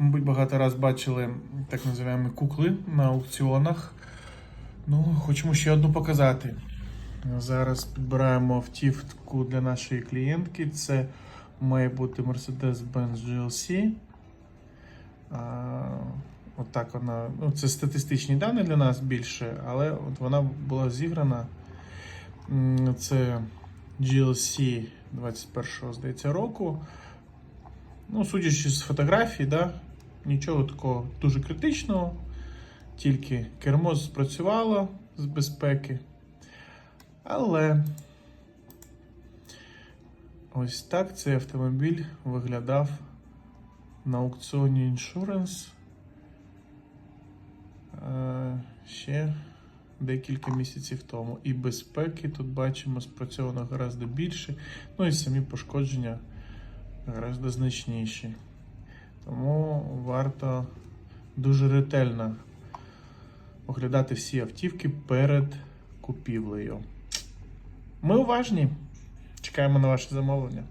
Мабуть, багато раз бачили так називаємо кукли на аукціонах. Ну, хочемо ще одну показати. Зараз підбираємо автівку для нашої клієнтки. Це має бути Mercedes-Benz GLC. Отак вона. Ну, це статистичні дані для нас більше, але от вона була зіграна. Це GLC 21-го, здається, року. Ну, судячи з фотографій, да, нічого такого дуже критичного. Тільки кермо спрацювало з безпеки. Але ось так цей автомобіль виглядав на аукціоні Insurance е, ще декілька місяців тому. І безпеки тут бачимо спрацьовано гораздо більше. Ну і самі пошкодження гораздо значніші. Тому варто дуже ретельно оглядати всі автівки перед купівлею. Ми уважні. Чекаємо на ваше замовлення.